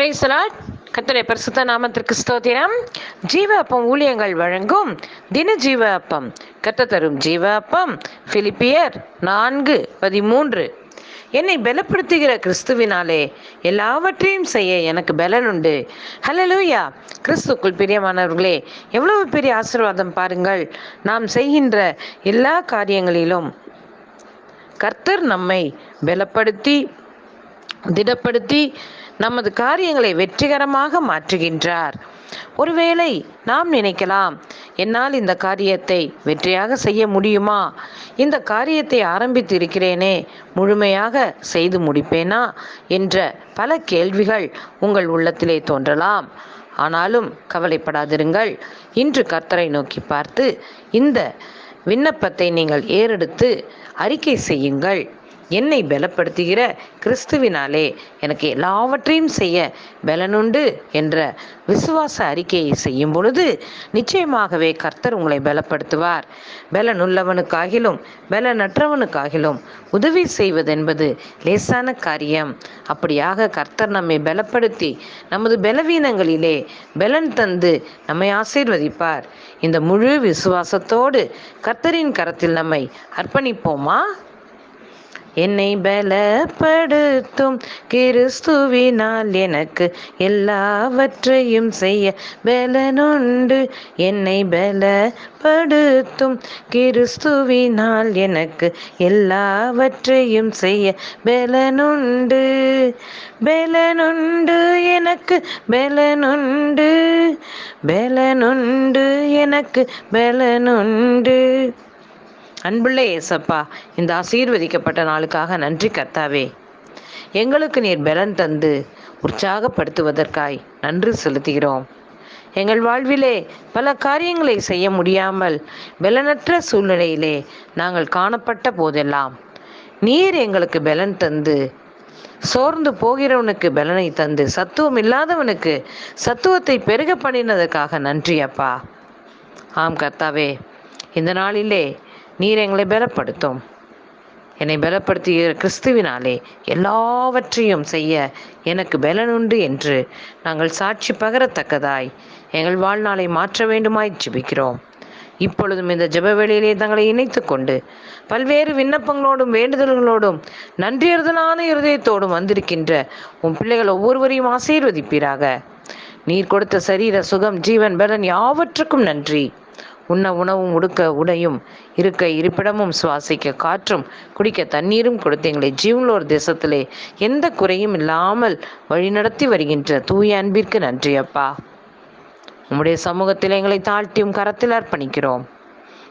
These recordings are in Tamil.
பிரைசலாட் கத்தரை பரிசுத்த நாமத்திற்கு ஸ்தோத்திரம். ஜீவ அப்பம் ஊழியங்கள் வழங்கும் தின ஜீவ அப்பம் கத்த தரும் ஜீவ அப்பம் பிலிப்பியர் நான்கு பதிமூன்று. என்னை பலப்படுத்துகிற கிறிஸ்துவினாலே எல்லாவற்றையும் செய்ய எனக்கு பலன் உண்டு. ஹலலூயா கிறிஸ்துக்குள் பிரியமானவர்களே எவ்வளவு பெரிய ஆசீர்வாதம் பாருங்கள். நாம் செய்கின்ற எல்லா காரியங்களிலும் கர்த்தர் நம்மை பலப்படுத்தி திடப்படுத்தி நமது காரியங்களை வெற்றிகரமாக மாற்றுகின்றார். ஒருவேளை நாம் நினைக்கலாம் என்னால் இந்த காரியத்தை வெற்றியாக செய்ய முடியுமா? இந்த காரியத்தை ஆரம்பித்து இருக்கிறேனே முழுமையாக செய்து முடிப்பேனா? என்ற பல கேள்விகள் உங்கள் உள்ளத்திலே தோன்றலாம். ஆனாலும் கவலைப்படாதிருங்கள். இன்று கர்த்தரை நோக்கி பார்த்து இந்த விண்ணப்பத்தை நீங்கள் ஏறெடுத்து அறிக்கை செய்யுங்கள். என்னை பலப்படுத்துகிற கிறிஸ்துவினாலே எனக்கு எல்லாவற்றையும் செய்ய பலனுண்டு என்ற விசுவாச அறிக்கையை செய்யும் பொழுது நிச்சயமாகவே கர்த்தர் உங்களை பலப்படுத்துவார். பலனுள்ளவனுக்காகிலும் பலனற்றவனுக்காகிலும் உதவி செய்வதென்பது லேசான காரியம். அப்படியாக கர்த்தர் நம்மை பலப்படுத்தி நமது பலவீனங்களிலே பலன் தந்து நம்மை ஆசீர்வதிப்பார். இந்த முழு விசுவாசத்தோடு கர்த்தரின் கரத்தில் நம்மை அர்ப்பணிப்போமா? என்னை பலப்படுத்தும் கிறிஸ்துவினால் எனக்கு எல்லாவற்றையும் செய்ய பலனுண்டு. என்னை பலப்படுத்தும் கிறிஸ்துவினால் எனக்கு எல்லாவற்றையும் செய்ய பலனுண்டு. பலனுண்டு எனக்கு பலனுண்டு. பலனுண்டு எனக்கு பலனுண்டு. அன்புள்ள ஏசப்பா இந்த ஆசீர்வதிக்கப்பட்ட நாளுக்காக நன்றி கர்த்தாவே. எங்களுக்கு நீர் பலன் தந்து உற்சாகப்படுத்துவதற்காய் நன்றி செலுத்துகிறோம். எங்கள் வாழ்விலே பல காரியங்களை செய்ய முடியாமல் பலனற்ற சூழ்நிலையிலே நாங்கள் காணப்பட்ட போதெல்லாம் நீர் எங்களுக்கு பலன் தந்து சோர்ந்து போகிறவனுக்கு பலனை தந்து சத்துவம் இல்லாதவனுக்கு சத்துவத்தை பெருக பண்ணினதற்காக நன்றி அப்பா. ஆம் கர்த்தாவே இந்த நாளிலே நீர் எங்களை பலப்படுத்தும். என்னை பலப்படுத்திய கிறிஸ்துவினாலே எல்லாவற்றையும் செய்ய எனக்கு பலனுண்டு என்று நாங்கள் சாட்சி பகரத்தக்கதாய் எங்கள் வாழ்நாளை மாற்ற வேண்டுமாய் ஜிபிக்கிறோம். இப்பொழுதும் இந்த ஜெபவேளையிலே தங்களை இணைத்து கொண்டு பல்வேறு விண்ணப்பங்களோடும் வேண்டுதல்களோடும் நன்றியறுதலான இருதயத்தோடும் வந்திருக்கின்ற உன் பிள்ளைகள் ஒவ்வொருவரையும் ஆசீர்வதிப்பீராக. நீர் கொடுத்த சரீர சுகம் ஜீவன் பலன் யாவற்றுக்கும் நன்றி. உண்ண உணவும் உடுக்க உடையும் இருக்க இருப்பிடமும் சுவாசிக்க காற்றும் குடிக்க தண்ணீரும் கொடுத்து எங்களை ஜீவனோர் தேசத்திலே எந்த குறையும் இல்லாமல் வழிநடத்தி வருகின்ற தூய அன்பிற்கு நன்றி அப்பா. உம்முடைய சமூகத்தில் எங்களை தாழ்த்தியும் கரத்தில் அர்ப்பணிக்கிறோம்.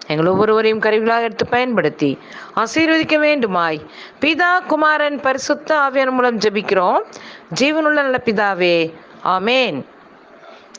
எங்கள் ஒவ்வொருவரையும் கருவிகளாக எடுத்து பயன்படுத்தி ஆசீர்வதிக்க வேண்டுமாய். பிதா குமாரன் பரிசுத்த ஆவியன் மூலம் ஜெபிக்கிறோம். ஜீவனுள்ள நல்ல பிதாவே ஆமேன்.